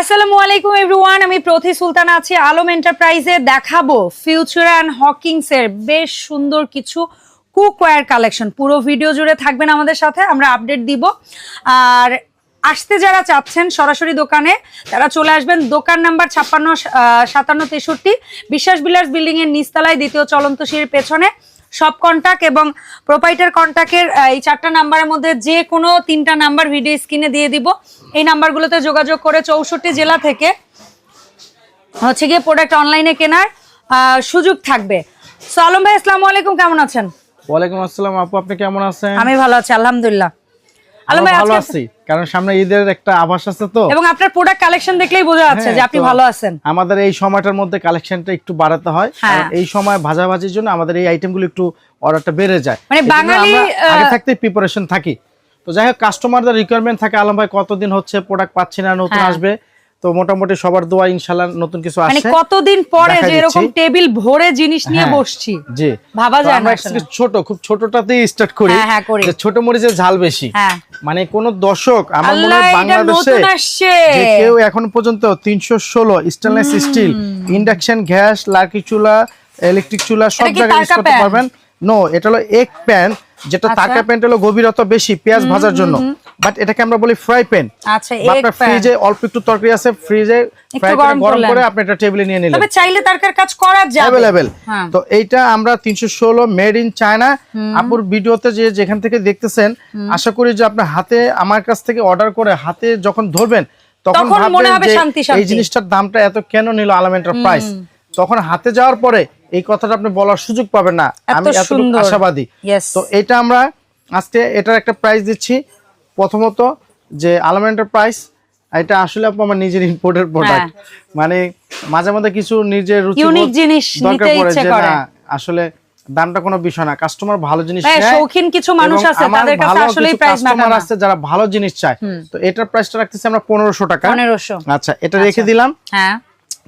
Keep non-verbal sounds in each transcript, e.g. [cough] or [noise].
আসসালামু আলাইকুম এভরিওয়ান আমি প্রথি সুলতান আছি আলম এন্টারপ্রাইজে দেখাবো ফিউচার অ্যান্ড হকিংস এর বেশ সুন্দর কিছু কুকওয়্যার কালেকশন পুরো ভিডিও জুড়ে থাকবেন আমাদের সাথে, আমরা আপডেট দিব। আর আসতে যারা চাচ্ছেন সরাসরি দোকানে, তারা চলে আসবেন দোকান নাম্বার ছাপ্পান্ন সাতান্ন তেষট্টি। বিশ্বাস বিলাস বিল্ডিং এর নিচতলায় দ্বিতীয় চলন্ত সিঁড়ির পেছনে। সব কন্ট্যাক্ট এবং প্রোপাইটার কন্ট্যাক্টের এই চারটা নাম্বারের মধ্যে যে কোনো তিনটা নাম্বার ভিডিও স্ক্রিনে দিয়ে দিব। এই নাম্বারগুলোতে যোগাযোগ করে চৌষট্টি জেলা থেকে হচ্ছে গিয়ে প্রোডাক্ট অনলাইনে কেনার সুযোগ থাকবে। সো আলম ভাই আসসালামু আলাইকুম কেমন আছেন? ওয়ালাইকুম আসসালাম আপু আপনি কেমন আছেন? আমি ভালো আছি আলহামদুলিল্লাহ। ভালো আছি কারণ সামনে ঈদের একটা আভাস আছে তো। এবং আপনার প্রোডাক্ট কালেকশন দেখলেই বোঝা যাচ্ছে হ্যাঁ, যে আপনি ভালো আছেন। আমাদের এই সময়টার মধ্যে কালেকশনটা একটু বাড়াতে হয় হ্যাঁ। এই সময় ভাজাভাজির জন্য আমাদের এই আইটেমগুলো একটু অর্ডারটা বেড়ে যায়। মানে বাঙালি, আগে থাকতে প্রিপারেশন থাকি। তো যাই হোক কাস্টমারদের রিকোয়ারমেন্ট থাকে আলম ভাই কতদিন হচ্ছে প্রোডাক্ট পাচ্ছি না নতুন হ্যাঁ। আসবে? তো মোটামুটি সবার দোয়া ইনশাল্লাহ নতুন কিছু মানে কতদিন পরে যে এরকম টেবিল ভরে জিনিস নিয়ে হ্যাঁ, বসছি? জি। ভাবা যায় না। ছোট খুব ছোটটাতেই স্টার্ট করি। হ্যাঁ, হ্যাঁ, করি। যে ছোট মরিচের ঝাল বেশি। হ্যাঁ। মানে কোন দর্শক আমার মনে হয় বাংলাদেশে যে কেউ এখন পর্যন্ত তিনশো ষোলো stainless steel induction gas lucky চুলা ইলেকট্রিক চুলা সব জায়গায় ইউজ করতে পারবেন। নো এটা হলো এক প্যান যেটা আচ্ছা। তারকা প্যানটা হলো গভীরতা বেশি পেঁয়াজ ভাজার জন্য। বাট এটাকে আমরা বলি ফ্রাই প্যান আচ্ছা আপনার ফ্রিজে অল্প একটু তরকারি আছে ফ্রিজে ফ্রাই গরম গরম করে আপনি এটা টেবিলে নিয়ে নিলেন। তবে চাইলে তারকার কাজ করা যাবে। অ্যাভেলেবেল হ্যাঁ। তো এইটা আমরা তিনশো ষোলো মেড ইন চায়না আপুর ভিডিওতে যে যেখান থেকে দেখতেছেন আশা করি যে আপনার হাতে আমার কাছ থেকে অর্ডার করে হাতে যখন ধরবেন তখন মনে ভাববেন যে এই জিনিসটার দামটা এত কেন নিল আলামেন্টার প্রাইস তখন হাতে যাওয়ার পরে এই কথাটা আপনি বলার সুযোগ পাবেন না। আমি এতটুকু আশাবাদী। তো এটা আমরা আজকে এটার একটা প্রাইস দিচ্ছি। প্রথমত যে আলামেন্টার প্রাইস এটা আসলে আপু আমার নিজের ইম্পোর্টের প্রোডাক্ট মানে মাঝে মাঝে কিছু নিজের রুচি হ্যাঁ। Unique জিনিস দরকার নিতে পড়ে ইচ্ছে যে করে। না আসলে দামটা কোনো বিষয় না। কাস্টমার ভালো জিনিস হ্যাঁ, শৌখিন কিছু মানুষ আছে, তাদের কাছে আসলেই কিছু price matter আছে যারা ভালো জিনিস চায়। তো এটার প্রাইসটা রাখতেছি আমরা পনেরোশো টাকা। পনেরোশো। আচ্ছা এটা রেখে দিলাম। হ্যাঁ।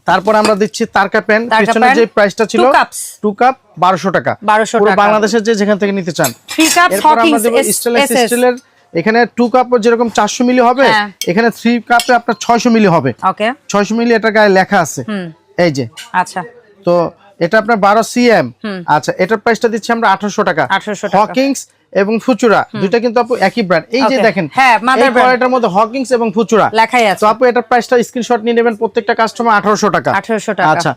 তারপর আমরা দিচ্ছি তারকা তারকা পিছনে যে প্রাইসটা ছিল two cups। টু কাপ বারোশো টাকা। 1200 পুরো বাংলাদেশের যে যেখান থেকে নিতে চান। থ্রি কাপ হকিংস স্টেনলেস স্টিলের এখানে টু কাপ যেরকম চারশো মিলি হবে হ্যাঁ। এখানে থ্রি কাপে আপনার ছয়শো মিলি হবে। ওকে ছয়শো মিলি এটা গায়ে লেখা আছে। এই যে। আচ্ছা। তো এটা আপনার বারো সিএম আচ্ছা এটার প্রাইসটা দিচ্ছি আমরা আঠারোশো টাকা। 1800 টাকা। হকিংস এবং ফুচুরা দুইটা কিন্তু আপু একই ব্র্যান্ড এই যে দেখেন হ্যাঁ, মধ্যে হকিংস এবং ফুচুরা। লেখাই আছে। তো আপু এটার প্রাইসটা স্ক্রিনশট নিয়ে নেবেন প্রত্যেকটা কাস্টমার আঠারোশো টাকা। 1800 টাকা। আচ্ছা।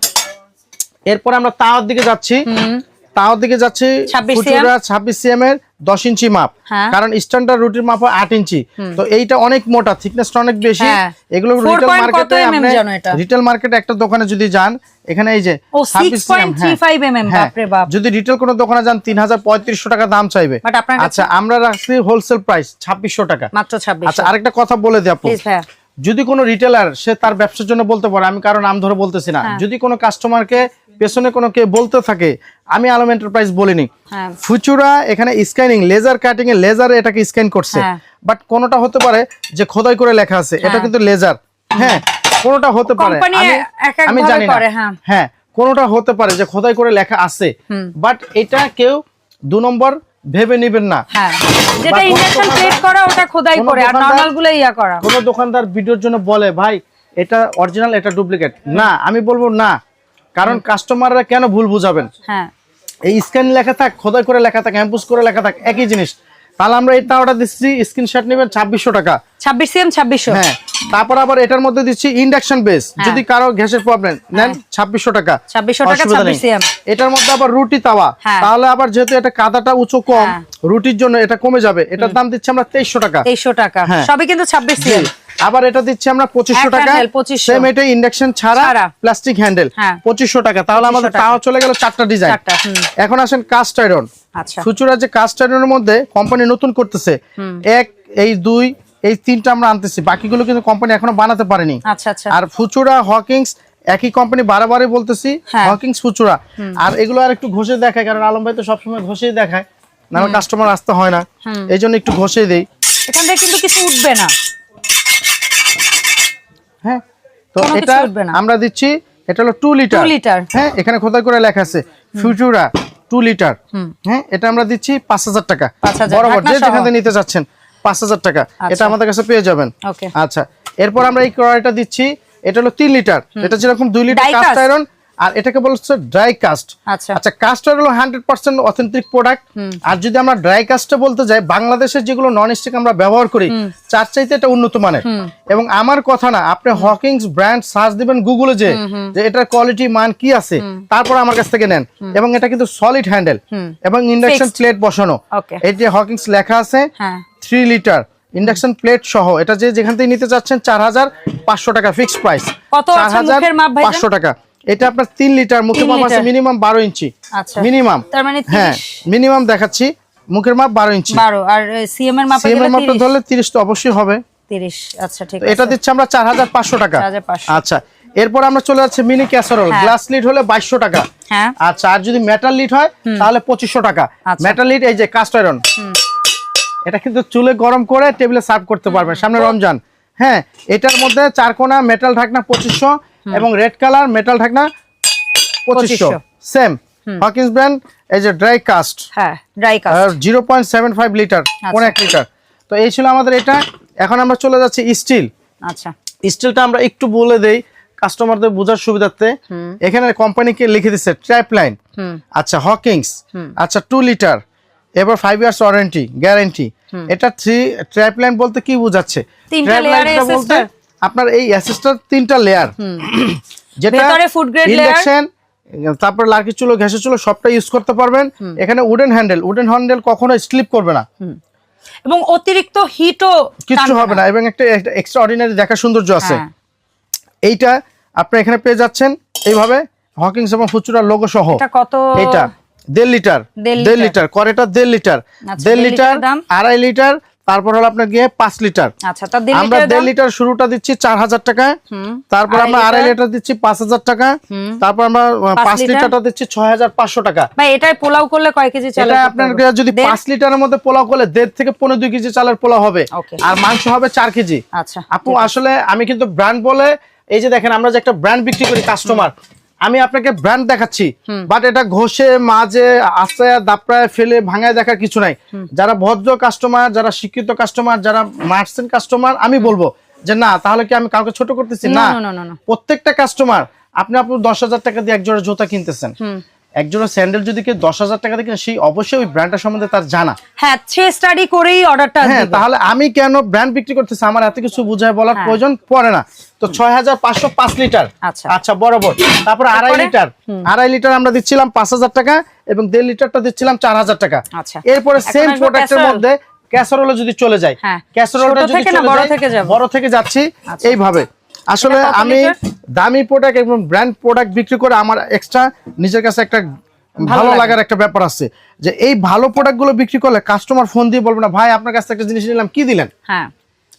এরপর আমরা তাওয়ার দিকে যাচ্ছি। তাওয়ার দিকে যাচ্ছি ছাব্বিশ সিএম? এর দশ ইঞ্চি মাপ। হ্যাঁ। কারণ স্ট্যান্ডার্ড রুটির মাপ আট ইঞ্চি। তো এইটা অনেক মোটা থিকনেসটা অনেক বেশি। হ্যাঁ। এগুলো রিটেল মার্কেটে আপনি? রিটেল একটা দোকানে যদি যান এখানে এই যে ও, 26 cm, 6.35 হ্যাঁ। যদি রিটেল কোনো দোকানে যান তিন হাজার পঁয়ত্রিশশো টাকা দাম চাইবে। আচ্ছা আমরা রাখছি হোলসেল প্রাইস ছাব্বিশশো টাকা। মাত্র ছাব্বিশ আচ্ছা আরেকটা কথা বলে দিই আপু। যদি কোনো রিটেলার সে তার ব্যবসার জন্য বলতে পারে আমি কারও নাম ধরে বলতেছি না। যদি কোনো কাস্টমারকে পেছনে কোনো কে বলতে থাকে আমি আলম এন্টারপ্রাইজ বলিনি। হ্যাঁ। ফুচুরা এখানে স্ক্যানিং লেজার কাটিং এ লেজার এটাকে স্ক্যান করছে। হ্যাঁ। বাট কোনোটা হতে পারে যে খোদাই করে লেখা আছে এটা কিন্তু লেজার হ্যাঁ কোনোটা হতে পারে। আমি জানি না। হ্যাঁ। হ্যাঁ কোনোটা হতে পারে যে খোদাই করে লেখা আছে। বাট এটা কেউ দু নম্বর ভেবে নেবেন না। হ্যাঁ। যেটা ইনজেকশন প্লেট করা ওটা খোদাই করে আর নরমালগুলো ইয়া করা। কোনো দোকানদার ভিডিওর জন্য বলে ভাই এটা অরিজিনাল এটা ডুপ্লিকেট না আমি বলব না। কারণ কাস্টমাররা কেন ভুল বুঝাবেন? হ্যাঁ। এই স্ক্যান লেখা থাক খোদাই করে লেখা থাক অ্যাম্পুস করে লেখা থাক একই জিনিস। তাহলে আমরা এই অর্ডার দিচ্ছি স্ক্রিনশট নেবেন ছাব্বিশশো টাকা। ছাব্বিশ সিএম ছাব্বিশশো। হ্যাঁ। তারপর আবার এটার মধ্যে দিচ্ছি ইন্ডাকশন বেস। যদি কারও গ্যাসের প্রবলেম নেন ছাব্বিশশো টাকা। 2600 টাকা, অসুবিধা নেই। 26 cm এটার মধ্যে আবার রুটি তাওয়া। হ্যাঁ। তাহলে আবার যেহেতু এটা কাদাটা উঁচু কম হ্যাঁ। রুটির জন্য এটা কমে যাবে। এটার দাম দিচ্ছি আমরা তেইশশো টাকা। তেইশশো টাকা। হ্যাঁ। সবই কিন্তু ছাব্বিশ। সিএম। আবার এটা দিচ্ছি আমরা পঁচিশশো টাকা। handle, 2500 সেম এটা ইন্ডাকশন ছাড়া। প্লাস্টিক হ্যান্ডেল হ্যাঁ। পঁচিশশো টাকা। তাহলে আমাদের। তাও চলে গেল চারটা ডিজাইন এখন আসেন কাস্ট আয়রন ফুচুরা যে কাস্ট আয়রনের মধ্যে কোম্পানি নতুন করতেছে। এক এই দুই এই তিনটা আমরা আনতেছি। বাকিগুলো কিন্তু কোম্পানি এখনও বানাতে পারেনি। আচ্ছা আচ্ছা। আর ফুচুরা হকিংস একই কোম্পানি বারবারই বলতেছি হ্যাঁ। হকিংস ফুচুরা। আর এগুলো আর একটু ঘষে দেখায় কারণ আলম ভাই তো সবসময় ঘষেই দেখায় না কাস্টমার আসতে হয় না। এই জন্য একটু ঘষেই দেই। এখান থেকে কিন্তু কিছু উঠবে না। হ্যাঁ তো এটা উঠবে না। আমরা দিচ্ছি এটা হলো টু লিটার 2 লিটার। হ্যাঁ এখানে খোদাই করে লেখা আছে ফিউচুরা টু লিটার হ্যাঁ এটা আমরা দিচ্ছি পাঁচ হাজার টাকা। 5,000 বরাবর যে। যেখান নিতে চাচ্ছেন। পাঁচ হাজার টাকা। এটা আমাদের কাছে পেয়ে যাবেন। আচ্ছা এরপর আমরা এই কড়াইটা দিচ্ছি। এটা হলো তিন লিটার। এটা যেরকম দুই লিটার কাস্ট? আয়রন আর এটাকে বলছে ড্রাই কাস্ট আচ্ছা। আচ্ছা কাস্ট হলো হান্ড্রেড পার্সেন্ট অথেন্টিক প্রোডাক্ট আর যদি আমরা ড্রাই কাস্টে বলতে যাই বাংলাদেশের যেগুলো নন স্টিক আমরা ব্যবহার করি চার চাইতে এটা উন্নত মানের। এবং আমার কথা না আপনি হকিংস ব্র্যান্ড সার্চ দিবেন গুগলে যে যে এটার কোয়ালিটি মান কি আছে তারপর আমার কাছ থেকে নেন। এবং এটা কিন্তু সলিড হ্যান্ডেল এবং ইন্ডাকশন. প্লেট বসানো. এই যে হকিংস লেখা আছে হ্যাঁ। থ্রি লিটার ইন্ডাকশন প্লেট সহ এটা যে যেখান থেকে নিতে চাচ্ছেন চার হাজার পাঁচশো টাকা ফিক্সড প্রাইস মাপ ভাইজান? পাঁচশো টাকা। এটা আপনার তিন লিটার মুখের মাপ আছে মিনিমাম বারো ইঞ্চি। আচ্ছা। মিনিমাম মানে হ্যাঁ মিনিমাম দেখাচ্ছি মুখের মাপ বারো ইঞ্চি। সিএম এর মাপটা ধরলে তিরিশ তো অবশ্যই হবে। আচ্ছা ঠিক এটা দিচ্ছে আমরা চার হাজার পাঁচশো টাকা। আচ্ছা এরপর আমরা চলে যাচ্ছি মিনি ক্যাসারোল। গ্লাস লিড হলে বাইশশো টাকা। হ্যাঁ। আচ্ছা আর যদি মেটাল লিড হয় তাহলে পঁচিশশো টাকা। আচ্ছা। মেটাল লিড এই যে কাস্ট আয়রন এটা কিন্তু চুলে গরম করে টেবিলে সার্ভ করতে পারবেন সামনে রমজান। হ্যাঁ এটার মধ্যে চার কোনা মেটাল ঢাকনা পঁচিশশো এবং রেড কালার মেটাল ঢাকনা পঁচিশশো। সেম হকিংস ব্র্যান্ড এই যে ড্রাই কাস্ট হ্যাঁ dry cast zero point seven five litre পনেরো এক লিটার তো এই ছিল আমাদের এটা। এখন আমরা চলে যাচ্ছি স্টিল আচ্ছা। স্টিলটা আমরা একটু বলে দেই কাস্টমারদের বোঝার সুবিধার্থে। এখানে কোম্পানিকে লিখে দিচ্ছে ট্র্যাপ লাইন আচ্ছা হকিংস আচ্ছা টু লিটার এবার ফাইভ ইয়ার্স ওয়ারেন্টি গ্যারান্টি এটা থ্রি ট্র্যাপ লাইন বলতে কি বোঝাচ্ছে? ট্র্যাপ লাইনটা বলতে আপনার এই অ্যাসিস্টার তিনটা লেয়ার [clears throat] যেটা ইন্ডাকশন তারপর লার্কি চুলো গ্যাসের চুলো সবটা ইউজ করতে পারবেন। এখানে উডেন হ্যান্ডেল উডেন হ্যান্ডেল কখনো স্লিপ করবে না। এবং অতিরিক্ত হিটও কিছু হবে না। এবং একটা এক্সট্রা অর্ডিনারি দেখা সৌন্দর্য আছে। হ্যাঁ। এইটা আপনি এখানে পেয়ে যাচ্ছেন এইভাবে হকিংস এবং ফুচুরার লোগো সহ। এটা কত এইটা। দেড় লিটার দেড় লিটার। করেটা দেড় লিটার। আচ্ছা, দেড় লিটার লিটার আড়াই লিটার তারপর হলো আপনার গিয়ে পাঁচ লিটার। আচ্ছা আমরা দেড় লিটার শুরুটা দিচ্ছি চার হাজার টাকা তারপর আমরা আড়াই লিটার? দিচ্ছি পাঁচ হাজার টাকা তারপর আমরা পাঁচ পাঁচ লিটার? লিটারটা দিচ্ছি ছয় হাজার পাঁচশো টাকা। এটাই পোলাও করলে কয় কেজি চাল আপনার যদি পাঁচ লিটারের মধ্যে পোলাও করলে দেড় থেকে পনেরো দুই কেজি চালের পোলাও হবে। আর মাংস হবে চার কেজি। আচ্ছা আপু আসলে আমি কিন্তু ব্র্যান্ড বলে এই যে দেখেন আমরা যে একটা ব্র্যান্ড বিক্রি করি কাস্টমার আমি আপনাকে ব্র্যান্ড দেখাচ্ছি বাট এটা ঘষে মাঝে আস্তে দাপড়ায় ফেলে ভাঙায় দেখার কিছু নাই। যারা ভদ্র কাস্টমার যারা শিক্ষিত কাস্টমার যারা মার্সেন্ট কাস্টমার আমি বলব যে না তাহলে কি আমি কাউকে ছোট করতেছি? না। প্রত্যেকটা কাস্টমার আপনি আপনি দশ হাজার টাকা দিয়ে একজোড়া জুতা কিনতেছেন। একজোড়া স্যান্ডেল যদি কেউ দশ হাজার টাকা দিয়ে কিনে সেই অবশ্যই ওই ব্র্যান্ডটা সম্বন্ধে তার জানা। হ্যাঁ সে স্টাডি করেই অর্ডারটা হ্যাঁ তাহলে আমি কেন ব্র্যান্ড বিক্রি করতেছি? আমার এত কিছু বুঝায় বলার হ্যাঁ। প্রয়োজন পড়ে না। তো ছয় হাজার পাঁচশো পাঁচ লিটার আচ্ছা। আচ্ছা বরাবর। তারপরে আড়াই লিটার আড়াই লিটার আমরা দিচ্ছিলাম পাঁচ হাজার টাকা এবং দেড় লিটারটা দিচ্ছিলাম চার হাজার টাকা। আচ্ছা। এরপরে সেম প্রোডাক্টের মধ্যে ক্যাসারোলে যদি চলে যায়। ক্যাসারোলটা যদি থেকে বড় থেকে যাচ্ছি আচ্ছা। এইভাবে। আসলে আমি দামি প্রোডাক্ট এবং ব্র্যান্ড প্রোডাক্ট বিক্রি করে আমার এক্সট্রা নিজের কাছে একটা ভালো লাগার একটা ব্যাপার আছে। যে এই ভালো প্রোডাক্টগুলো বিক্রি করলে কাস্টমার ফোন দিয়ে বলবে না ভাই আপনার কাছে একটা জিনিস নিলাম কি দিলেন? হ্যাঁ।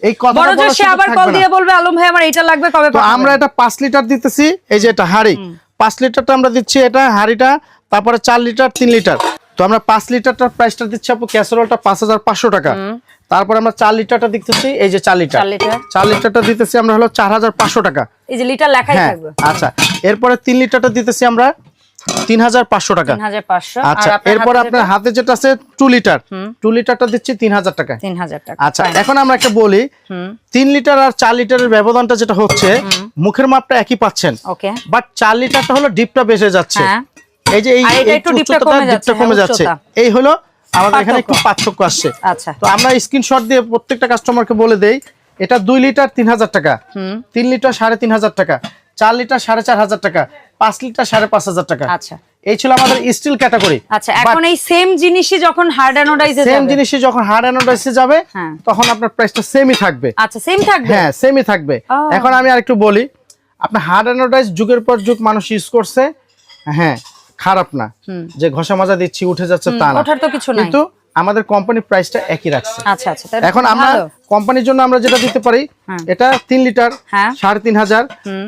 এই কথা সে আবার কল দিয়ে বলবে আলম ভাই আমার এটা লাগবে কবে তো আমরা এটা পাঁচ লিটার দিতেছি এই যে এটা হাড়ি। পাঁচ লিটারটা আমরা দিচ্ছি এটা হাড়িটা তারপরে চার লিটার তিন লিটার। তো আমরা পাঁচ লিটারটার প্রাইসটা দিচ্ছি আপু ক্যাসারোলটা পাঁচ হাজার পাঁচশো টাকা। তারপর আমরা চার লিটারটা দিতেছি এই যে চার লিটার। চার লিটারটা দিতেছি আমরা হলো চার হাজার পাঁচশো টাকা। এই যে লিটার লেখাই হ্যাঁ থাকবে। আচ্ছা। এরপরে তিন লিটারটা দিতেছি আমরা তিন হাজার পাঁচশো টাকা। আচ্ছা এরপর আপনার হাতে যেটা আছে টু লিটার টু লিটারটা দিচ্ছি তিন হাজার টাকা তিন হাজার টাকা। আচ্ছা এখন আমরা একটা বলি তিন লিটার আর চার লিটারের ব্যবধানটা যেটা হচ্ছে মুখের মাপটা একই পাচ্ছেন। বাট চার লিটারটা হলো ডিপটা বেসে যাচ্ছে। হ্যাঁ। এই যে এই ডিপটা কমে যাচ্ছে। এই হলো আমাদের এখানে একটু পার্থক্য আসছে। আচ্ছা। তো আমরা স্ক্রিনশট দিয়ে প্রত্যেকটা কাস্টমারকে বলে দেই এটা দুই লিটার তিন হাজার টাকা তিন লিটার সাড়ে তিন হাজার টাকা চার লিটার সাড়ে চার হাজার টাকা পাঁচ লিটার সাড়ে পাঁচ হাজার টাকা। আচ্ছা। এই ছিল আমাদের স্টিল ক্যাটাগরি আচ্ছা এখন এই সেম জিনিসই যখন হার্ড অ্যানোডাইজে সেম জিনিসই যখন হার্ড অ্যানোডাইসে যাবে হ্যাঁ। তখন আপনার প্রাইসটা সেমই থাকবে। আচ্ছা সেম থাকবে? হ্যাঁ সেমই থাকবে। এখন আমি আরেকটু বলি আপনার হার্ড অ্যানোডাইজ যুগের পর যুগ মানুষ ইউজ করছে হ্যাঁ খারাপ না। যে ঘষা মাজা দিচ্ছি উঠে যাচ্ছে তা না। ওঠার তো কিছু নাই। কিন্তু আমাদের কোম্পানি প্রাইসটা একই রাখছে। আচ্ছা আচ্ছা এখন আমরা কোম্পানির জন্য আমরা যেটা দিতে পারি হ্যাঁ। এটা তিন লিটার হ্যাঁ। সাড়ে তিন হাজার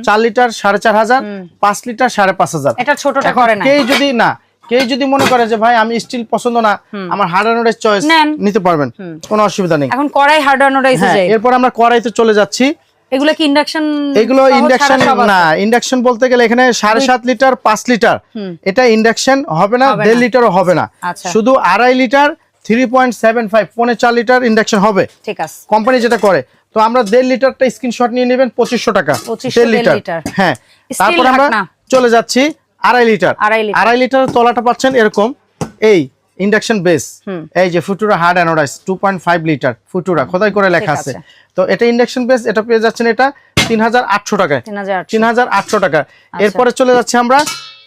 চার লিটার সাড়ে চার হাজার পাঁচ লিটার সাড়ে পাঁচ হাজার। এটা ছোটটা করে না কেউ যদি না কেউ যদি মনে করে যে ভাই আমি স্টিল পছন্দ না আমার হার্ড অ্যানোডাইজ চয়েস নিতে পারবেন। কোনো অসুবিধা নেই। এখন কড়াই হার্ড অ্যানোডাইজে হ্যাঁ এরপর আমরা কড়াইতে চলে যাচ্ছি। এগুলো কি ইন্ডাকশন এগুলো ইন্ডাকশন না ইন্ডাকশন বলতে গেলে এখানে সাড়ে সাত লিটার পাঁচ লিটার। এটা ইন্ডাকশন হবে না দেড় লিটারও হবে না। আচ্ছা। শুধু আড়াই litre three point seven five পৌনে চার লিটার ইন্ডাকশন হবে। ঠিক আছে। কোম্পানি যেটা করে। তো আমরা দেড় লিটারটা স্ক্রিনশট নিয়ে নেবেন পঁচিশশো টাকা। দেড় লিটার। হ্যাঁ। তারপর আমরা চলে যাচ্ছি আড়াই লিটার। আড়াই লিটার। তলাটা পাচ্ছেন এরকম। এই ইন্ডাকশন বেস এই যে Futura hard anodise two point five litre Futura খোদাই করে লেখা আছে। তো এটা ইন্ডাকশন বেস এটা পেয়ে যাচ্ছেন এটা তিন হাজার আটশো টাকায়। তিন হাজার আটশো। টাকা আচ্ছা। এরপরে চলে যাচ্ছে আমরা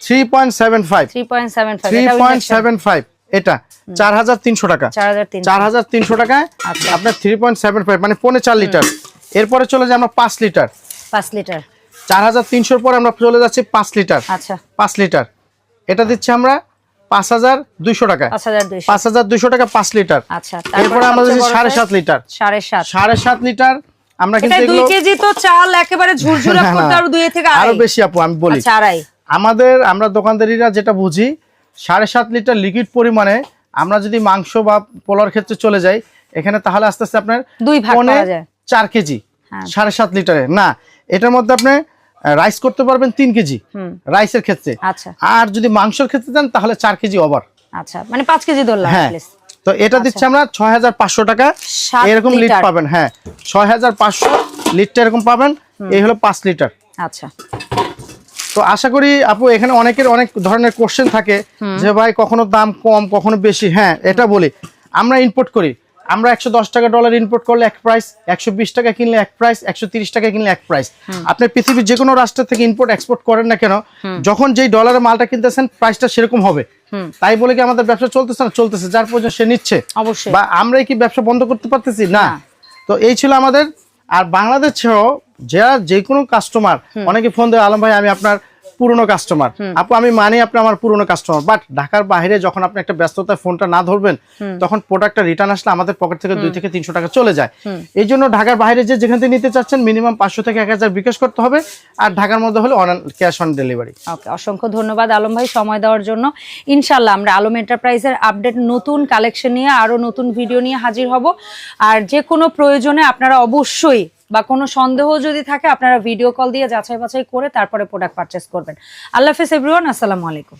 three point seven five three point seven five এটা চার হাজার তিনশো টাকা। চার হাজার তিনশো। টাকায় আচ্ছা। আপনার থ্রি পয়েন্ট সেভেন ফাইভ মানে পৌনে চার লিটার এরপরে চলে যায় আমরা পাঁচ লিটার পাঁচ লিটার চার হাজার তিনশোর পর আমরা চলে যাচ্ছি পাঁচ লিটার আচ্ছা। পাঁচ লিটার এটা দিচ্ছি আমরা পাঁচ হাজার দুইশো টাকা পাঁচ হাজার দুইশো। টাকা পাঁচ লিটার। আচ্ছা এরপরে দিচ্ছি বড় সাড়ে সাত লিটার। সাড়ে সাত। লিটার আমরা কিন্তু কেজি তো চাল একেবারে ঝুরঝুরা করতে আরও থেকে আরও বেশি আপু আমি বলি। আচ্ছা আমাদের আমরা দোকানদারিরা যেটা বুঝি সাড়ে সাত লিটার লিকুইড পরিমাণে আমরা যদি মাংস বা পোলার ক্ষেত্রে চলে যাই এখানে তাহলে আস্তে আস্তে আপনার দুই ভাগ পাওয়া যায়। চার কেজি হ্যাঁ। সাড়ে সাত লিটারে। না এটার মধ্যে আপনি রাইস করতে পারবেন তিন কেজি। রাইসের ক্ষেত্রে। আচ্ছা। আর যদি মাংসের ক্ষেত্রে দেন তাহলে চার কেজি ওভার আচ্ছা মানে পাঁচ কেজি ধরলাম হ্যাঁ। তো এটা দিচ্ছি আমরা ছয় হাজার পাঁচশো টাকা। এরকম লিট পাবেন হ্যাঁ। ছয় হাজার পাঁচশো লিটটা এরকম পাবেন। এই হলো পাঁচ লিটার আচ্ছা। তো আশা করি আপু এখানে অনেকের অনেক ধরনের কোশ্চেন থাকে যে ভাই কখনো দাম কম কখনো বেশি? হ্যাঁ এটা বলি। আমরা ইম্পোর্ট করি। আমরা একশো দশ টাকা ডলার ইম্পোর্ট করলে এক প্রাইস একশো বিশ টাকা কিনলে এক প্রাইস একশো তিরিশ টাকা কিনলে এক প্রাইস আপনি পৃথিবীর যে কোনো রাষ্ট্র থেকে ইম্পোর্ট এক্সপোর্ট করেন না কেন যখন যেই ডলারের মালটা কিনতেছেন প্রাইসটা সেরকম হবে। তাই বলে কি আমাদের ব্যবসা চলতেছে না? চলতেছে যার প্রয়োজন সে নিচ্ছে। অবশ্যই। বা আমরাই কি ব্যবসা বন্ধ করতে পারতেছি? না। না। তো এই ছিল আমাদের। আর বাংলাদেশ ছাড়াও যারা যে কোনো কাস্টমার অনেকে ফোন দেয় আলম ভাই আমি আপনার পুরনো কাস্টমার আপু আমি মানি আপনি আমার পুরনো কাস্টমার বাট ঢাকার বাইরে যখন আপনি একটা ব্যস্ততায় ফোনটা না ধরবেন তখন প্রোডাক্টটা রিটার্ন আসলে আমাদের পকেট থেকে দুই থেকে তিনশো টাকা চলে যায়। এই জন্য ঢাকার বাইরে যে যেখান থেকে নিতে চাচ্ছেন মিনিমাম পাঁচশো থেকে এক হাজার বিকাশ করতে হবে আর ঢাকার মধ্যে হলে ক্যাশ অন ডেলিভারি ওকে অসংখ্য ধন্যবাদ আলম ভাই সময় দেওয়ার জন্য। ইনশাল্লাহ আমরা আলম এন্টারপ্রাইজের আপডেট নতুন কালেকশন নিয়ে আরও নতুন ভিডিও নিয়ে হাজির হব। আর যে কোনো প্রয়োজনে আপনারা অবশ্যই বা কোনো সন্দেহ যদি থাকে, আপনারা ভিডিও কল দিয়ে যাচাই বাছাই করে তারপরে প্রোডাক্ট পারচেস করবেন। আল্লাহ হাফেজ এভরিওয়ান আসসালামু আলাইকুম।